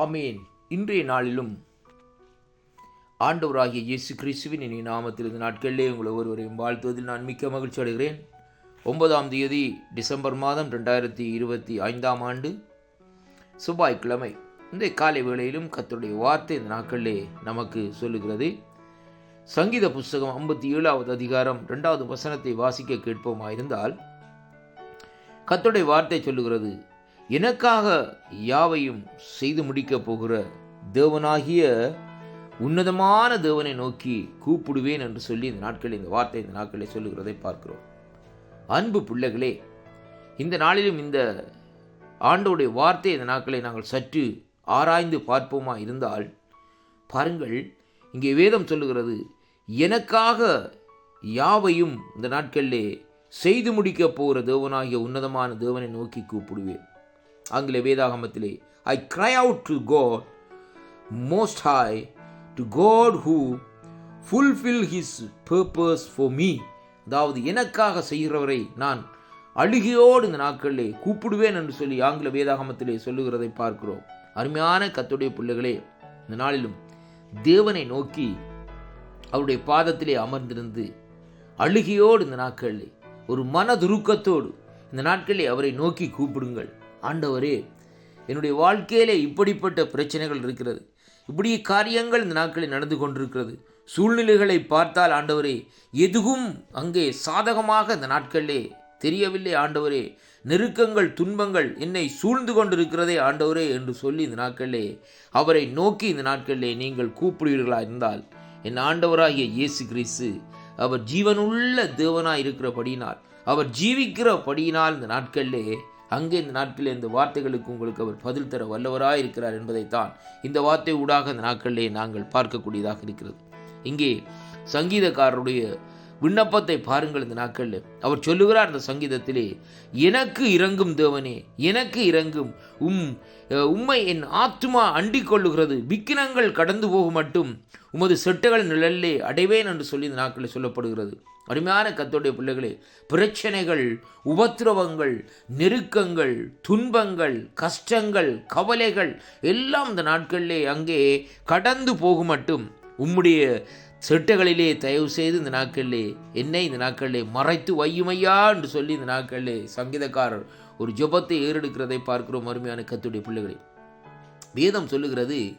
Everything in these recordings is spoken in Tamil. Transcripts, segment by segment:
ஆமேன். இன்றைய நாளிலும் ஆண்டவராகிய இயேசு கிறிஸ்துவின் இனி நாமத்தில் இந்த நாட்களிலே உங்களை ஒருவரையும் வாழ்த்துவதில் நான் மிக்க மகிழ்ச்சி அடைகிறேன். ஒன்பதாம் தேதி டிசம்பர் மாதம் ரெண்டாயிரத்தி இருபத்தி ஐந்தாம் ஆண்டு செவ்வாய்க்கிழமை. இந்த காலை வேளையிலும் கத்தருடைய வார்த்தை இந்த நாட்களிலே நமக்கு சொல்லுகிறது. சங்கீத புஸ்தகம் ஐம்பத்தி ஏழாவது அதிகாரம் ரெண்டாவது வசனத்தை வாசிக்க கேட்போமாயிருந்தால் கர்த்தருடைய வார்த்தை சொல்லுகிறது. எனக்காக யாவையும் செய்து முடிக்கப் போகிற தேவனாகிய உன்னதமான தேவனை நோக்கி கூப்பிடுவேன் என்று சொல்லி இந்த நாட்களில் இந்த வார்த்தை இந்த நாட்களில் சொல்லுகிறதை பார்க்கிறோம். அன்பு பிள்ளைகளே இந்த நாளிலும் இந்த ஆண்டோடைய வார்த்தை இந்த நாட்களை நாங்கள் சற்று ஆராய்ந்து பார்ப்போமா இருந்தால் பாருங்கள் இங்கே வேதம் சொல்லுகிறது எனக்காக யாவையும் இந்த நாட்களிலே செய்து முடிக்கப் போகிற தேவனாகிய உன்னதமான தேவனை நோக்கி கூப்பிடுவேன். ஆங்கில வேதாகமத்திலே I cry out to God most high to God who fulfil his purpose for me அதாவது எனக்காக செய்கிறவரை நான் அழுகையோடு இந்த நாட்களிலே கூப்பிடுவேன் என்று சொல்லி ஆங்கில வேதாகமத்திலே சொல்லுகிறதை பார்க்கிறோம். அருமையான கத்துடைய பிள்ளைகளே இந்த நாளிலும் தேவனை நோக்கி அவருடைய பாதத்திலே அமர்ந்திருந்து அழுகையோடு இந்த நாட்களிலே ஒரு மனதுருக்கத்தோடு இந்த நாட்களிலே அவரை நோக்கி கூப்பிடுங்கள். ஆண்டவரே என்னுடைய வாழ்க்கையிலே இப்படிப்பட்ட பிரச்சனைகள் இருக்கிறது. இப்படி காரியங்கள் இந்த நாட்களில் நடந்து கொண்டிருக்கிறது. சூழ்நிலைகளை பார்த்தால் ஆண்டவரே எதுவும் அங்கே சாதகமாக இந்த நாட்களிலே தெரியவில்லை ஆண்டவரே. நெருக்கங்கள் துன்பங்கள் என்னை சூழ்ந்து கொண்டிருக்கிறதே ஆண்டவரே என்று சொல்லி இந்த நாட்களிலே அவரை நோக்கி இந்த நாட்களிலே நீங்கள் கூப்பிடுவீர்களா இருந்தால் என் ஆண்டவராகிய இயேசு கிறிஸ்து அவர் ஜீவனுள்ள தேவனாய் இருக்கிறபடியினால் அவர் ஜீவிக்கிறபடியினால் இந்த நாட்களிலே அங்கே இந்த நாட்களில் இந்த வார்த்தைகளுக்கு உங்களுக்கு அவர் பதில் தர வல்லவராய் இருக்கிறார் என்பதைத்தான் இந்த வார்த்தை ஊடாக இந்த நாட்களிலே நாங்கள் பார்க்கக்கூடியதாக இருக்கிறது. இங்கே சங்கீதக்காரருடைய விண்ணப்பத்தை பாருங்கள் இந்த நாட்களில். அவர் சொல்லுகிறார் அந்த சங்கீதத்திலே எனக்கு இறங்கும் தேவனே எனக்கு இறங்கும் உம் உம்மை என் ஆத்மா அண்டிக் கொள்ளுகிறது விக்கினங்கள் கடந்து போகும் மட்டும். உமது செட்டுகள் நிழல்லே அடைவேன் என்று சொல்லி இந்த நாட்களில் சொல்லப்படுகிறது. அருமையான கத்தோடைய பிள்ளைகளே பிரச்சனைகள் உபத்திரவங்கள் நெருக்கங்கள் துன்பங்கள் கஷ்டங்கள் கவலைகள் எல்லாம் இந்த நாட்களிலே அங்கே கடந்து போகும் மட்டும். உம்முடைய செட்டுகளிலே தயவு செய்து இந்த நாட்களிலே என்னை இந்த நாட்களிலே மறைத்து வையுமையா என்று சொல்லி இந்த நாட்களிலே சங்கீதக்காரர் ஒரு ஜெபத்தை ஏறெடுக்கிறதை பார்க்கிறோம் அருமையான கத்துடைய பிள்ளைகளே. வேதம் சொல்லுகிறது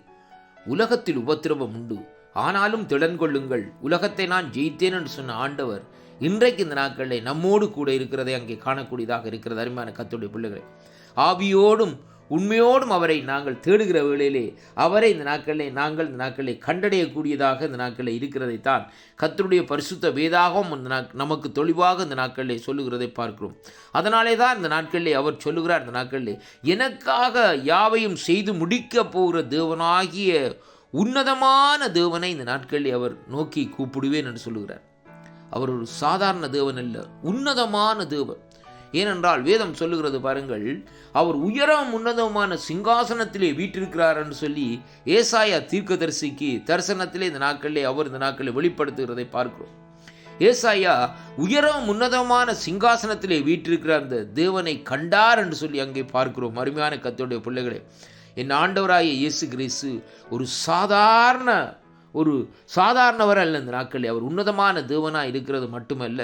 உலகத்தில் உபத்திரவம் உண்டு. ஆனாலும் திடன் கொள்ளுங்கள். உலகத்தை நான் ஜெயித்தேன் என்று சொன்ன ஆண்டவர் இன்றைக்கு இந்த நாட்களில் நம்மோடு கூட இருக்கிறதை அங்கே காணக்கூடியதாக இருக்கிறது. அருமையான கத்துடைய பிள்ளைகளை ஆவியோடும் உண்மையோடும் அவரை நாங்கள் தேடுகிற வேளையிலே அவரை இந்த நாட்களிலே நாங்கள் இந்த நாட்களிலே கண்டடையக்கூடியதாக இந்த நாட்களில் இருக்கிறதைத்தான் கத்தருடைய பரிசுத்த வேதாகவும் இந்த நாட் நமக்கு தெளிவாக இந்த நாட்களிலே சொல்லுகிறதை பார்க்கிறோம். அதனாலே தான் இந்த நாட்களிலே அவர் சொல்லுகிறார் இந்த நாட்களிலே எனக்காக யாவையும் செய்து முடிக்கப் போகிற தேவனாகிய உன்னதமான தேவனை இந்த நாட்களில் அவர் நோக்கி கூப்பிடுவேன் என்று சொல்லுகிறார். அவர் ஒரு சாதாரண தேவன் அல்ல உன்னதமான தேவன். ஏனென்றால் வேதம் சொல்லுகிறது பாருங்கள் அவர் உயரம் உன்னதமான சிங்காசனத்திலே வீற்றிருக்கிறார் என்று சொல்லி ஏசாயா தீர்க்கதரிசிக்கு தரிசனத்திலே இந்த நாட்களிலே அவர் இந்த நாட்களில் வெளிப்படுத்துகிறதை பார்க்கிறோம். ஏசாயா உயரம் உன்னதமான சிங்காசனத்திலே வீற்றிருக்கிறார் அந்த தேவனை கண்டார் என்று சொல்லி அங்கே பார்க்கிறோம். அருமையான கத்தோடைய பிள்ளைகளே என் ஆண்டவராய இயேசு கிரேசு ஒரு சாதாரண ஒரு சாதாரணவர் அல்ல இந்த நாட்களில். அவர் உன்னதமான தேவனாக இருக்கிறது மட்டுமல்ல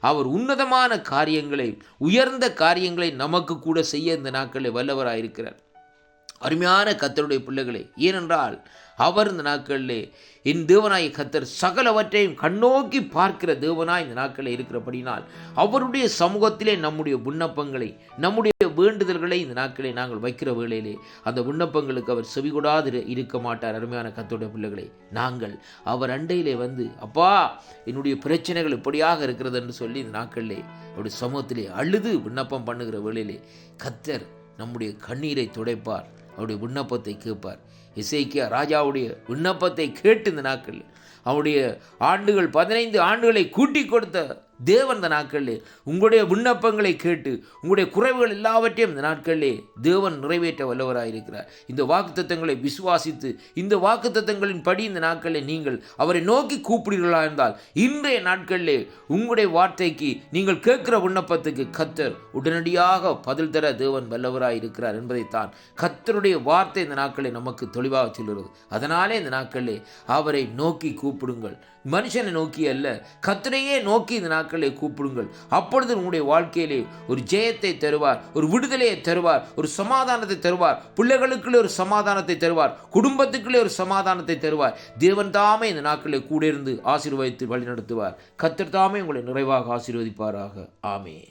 அவர் உன்னதமான காரியங்களை உயர்ந்த காரியங்களை நமக்கு கூட செய்ய இந்த நாட்களில் வல்லவராக இருக்கிறார் அருமையான கத்தருடைய பிள்ளைகளே ஏனென்றால் அவர் இந்த நாட்களிலே என் தேவனாய் கத்தர் சகலவற்றையும் கண்ணோக்கி பார்க்கிற தேவனாய் இந்த நாட்களில் இருக்கிறபடினால் அவருடைய சமூகத்திலே நம்முடைய விண்ணப்பங்களை நம்முடைய வேண்டுதல்களை இந்த நாட்களை நாங்கள் வைக்கிற வேளையிலே அந்த விண்ணப்பங்களுக்கு அவர் செவிகூடாது இருக்க மாட்டார். அருமையான கத்தோடைய பிள்ளைகளை நாங்கள் அவர் அண்டையிலே வந்து அப்பா என்னுடைய பிரச்சனைகள் இப்படியாக இருக்கிறது என்று சொல்லி இந்த நாட்களிலே அவருடைய சமூகத்திலே அழுது விண்ணப்பம் பண்ணுகிற வேளையிலே கத்தர் நம்முடைய கண்ணீரை துடைப்பார். அவருடைய விண்ணப்பத்தை கேட்பார். இசைக்கியா ராஜாவுடைய விண்ணப்பத்தை கேட்டு இந்த நாட்கள் அவருடைய ஆண்டுகள் பதினைந்து ஆண்டுகளை கூட்டி கொடுத்த தேவன் இந்த நாட்களிலே உங்களுடைய விண்ணப்பங்களை கேட்டு உங்களுடைய குறைவுகள் எல்லாவற்றையும் இந்த நாட்களிலே தேவன் நிறைவேற்ற வல்லவராயிருக்கிறார். இந்த வாக்குத்தத்தங்களை விசுவாசித்து இந்த வாக்குத்தத்தங்களின் படி இந்த நாட்களில் நீங்கள் அவரை நோக்கி கூப்பிடுகிறீர்களா இருந்தால் இன்றைய நாட்களிலே உங்களுடைய வார்த்தைக்கு நீங்கள் கேட்கிற விண்ணப்பத்துக்கு கத்தர் உடனடியாக பதில் தர தேவன் வல்லவராக இருக்கிறார் என்பதைத்தான் கத்தருடைய வார்த்தை இந்த நாட்களை நமக்கு தெளிவாக சொல்கிறது அதனாலே இந்த நாட்களிலே அவரை நோக்கி கூப்பிடுங்கள். மனுஷனை நோக்கி அல்ல கத்தரையே நோக்கி இந்த நாட்களை கூப்பிடுங்கள். அப்பொழுது உங்களுடைய வாழ்க்கையிலே ஒரு ஜெயத்தை தருவார் ஒரு விடுதலையை தருவார் ஒரு சமாதானத்தை தருவார். பிள்ளைகளுக்குள்ளே ஒரு சமாதானத்தை தருவார் குடும்பத்துக்குள்ளே ஒரு சமாதானத்தை தருவார். தேவன் தாமே இந்த நாட்களில் கூட இருந்து ஆசீர்வதித்து வழிநடத்துவார். கத்தர் தாமே உங்களை நிறைவாக ஆசீர்வதிப்பாராக. ஆமேன்.